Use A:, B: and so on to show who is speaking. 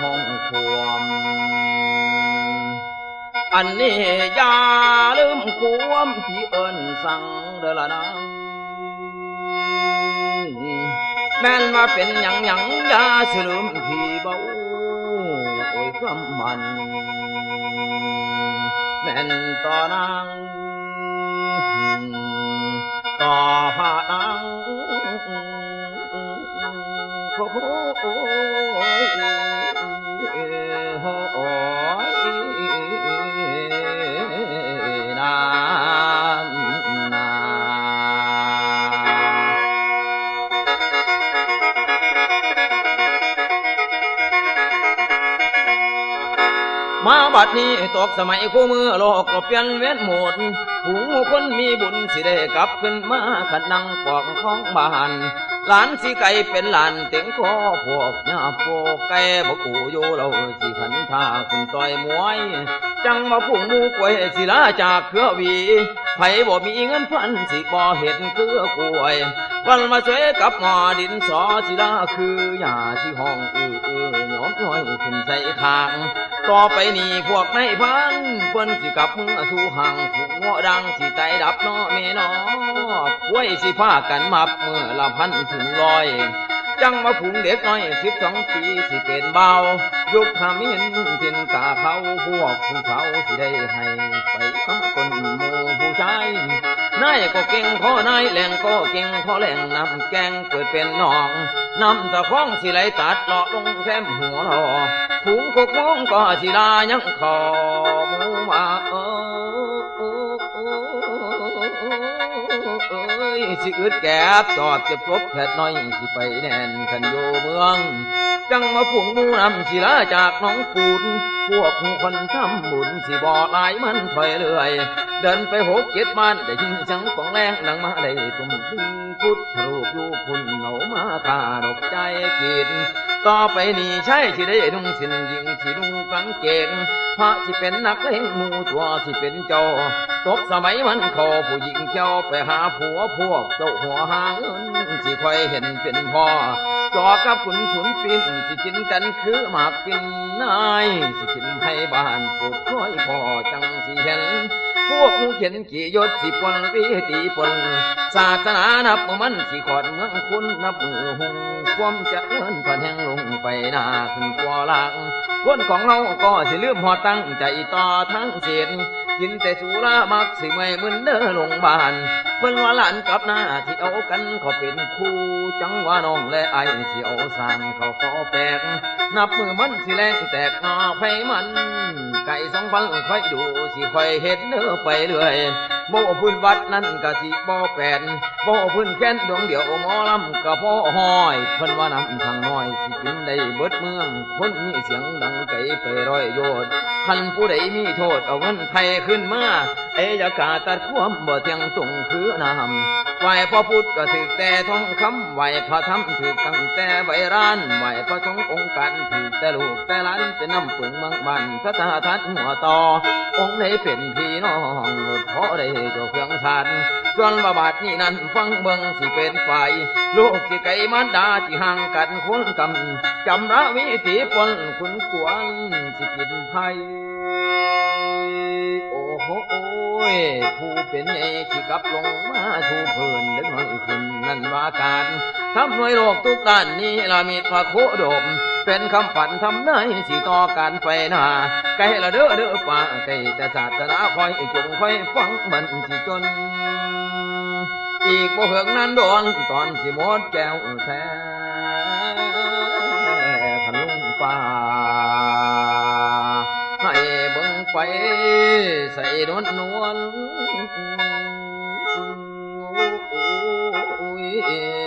A: ห้องควม อันนี้อย่าลืมความที่เอิ้นสั่งเด้อละนางแม่นว่าเป็นหยังหยังอย่าสลืมพี่เบาโอ้ยคำมัน แม่นต่อนางต่อพระนางโอ้โหโอ้ยนานนา มาบัดนี้ตกสมัยคู่มือโลกก็เปลี่ยนเวียนโหมดหูคนมีบุญสิได้กลับขึ้นมาขัดนังปอกของบ้าน หลานสิไก่เป็นหลานเต็งคอพวกยาพวกไก่บกูอยู่เราสิขันพาขึ้นต่อยมวย จังมาพุ่งมูกวยสิลาจากเครือวีไผบ่มีเงินพันสิบ่เห็นเครือกล้วยวันมาช่วยกับหมอดินสอสิลาคือหญ้าที่ห้องอื้ออื้อหยอมน้อยขึ้นใส่คางต่อไปนี้พวกในพันเพิ่นสิกลับมือสู่ห่างผูกงาะดังสิไตดับนาะแม่นอกล้วยสิพากันมับเมื่อละพันถึงร้อย จังมาผุงเด็กน้อยสิบสองปีสิเป็นเบายุคขมิ้นทินกาเขาพวกผู้เขาสิได้ให้ไปหาคนหมู่ผู้ชายนายก็เก่งข้อนายแหลงก็เก่งข้อแหลงนำแกงเกิดเป็นน้องนำตะข้องสิไหลตัดเลาะลงแคมหัวหอผุงกกมองก็สิลายังขอมูมาเออ เอ้ยสิอึดแก็บจอดเก็บกบแผดน้อยสิไปแน่นขันโยเมือง จังมาผงมูนำสิลาจากน้องปูนพวกคนทำบุญสิบ่อลายมันถอยเรื่อย เดินไปหกเจ็ดบ้านได้ยินเสียงของแรงดังมาได้ตุ่มพุทธรูปลูกคุณเหนามาคาดอกใจกิน ต่อไปนี้ใช่ที่ได้นุ่งสินยิงที่นุ่งกังเกงพระสิเป็นนักเลงมูตัวที่เป็นเจ้าตกสมัยมันขอผู้หญิงเจ้าไปหาผัวพวกเจ้าหัวหางเงินที่คอยเห็นเป็นพ่อ จอกับขุนขุนปินสิกินกันคือหมากปินนายสิกินให้บ้านปวดค่อยพ่อจังสิเห็น พวกมูเขียนกี่ยศสิปนวิตีปนศาสนานับมันสิขอดเมืองคุณนับมือหงความจะเอินพันแห่งลงไปหน้าขึ้นกว่าหลังคนของเราก็สิลืมหอตั้งใจต่อทั้งเสียนกินแต่สุรามักสิไม่เหมึนเด้อลงบ้านเพิ่นว่าหลานกับหน้าที่เอากันเขาเป็นคู่จังว่าน้องและไอ้สิเอาสร้างเขาขอแปลกนับมือมันสิแรงแตกงอไฟมัน ไก่สองฟังค่อยดูสิค่อยเห็นเนื้อไปเรื่อย บ่พื้นวัดนั่นก็สิบ่แปนโบ่พื้นแค้นดวงเดียวหมอลำก็พ่อห้อยเพิ่นว่านำทางน้อยสิกินได้เบิดเมืองคนมีเสียงดังไกลไปร้อยโยชน์คันผู้ใดมีโทษเอาเงินไทยขึ้นมาเอยากาตัดความบ่เทียงตรงคือน้ำไหวพระพุทธก็ถึกแต่ทองคำไหวพระธรรมถึกตั้งแต่ใบร้านไหวพระสงฆ์องค์การถึกแต่ลูกแต่หลานเป็นน้ำปึงมืองบันสถาทัดหัวต่อองค์ไหนเป็นพี่น้องหมดเพราะได้เจ้าเครื่องชันส่วนบาบาทนี่นั้นฟังเมืองสิเป็นไฟลูกสิไกมันดาที่ห่างกันคุ้นกำจำระวิถีปนคุณกวนสิกินไผ่โอ้โหผู้เป็นใหญ่ที่กลับลงมาชูเพิ่นเล็กน้อยขึ้นนั่นว่าการทำหน่วยโลกทุกด้านนี้ละมีพระโคดม เป็นคำฝันทำนายสิต่อการไปนาไก่ละเด้อเด้อป่าไก่แต่ศาสนาคอยจงคอยฟังมันสิจน อีกบ่เหิงนั้นโดนตอนสิหมดแก้วแท้ขันลุงป่าให้เบิ่งไปใส่นวลนวลอ้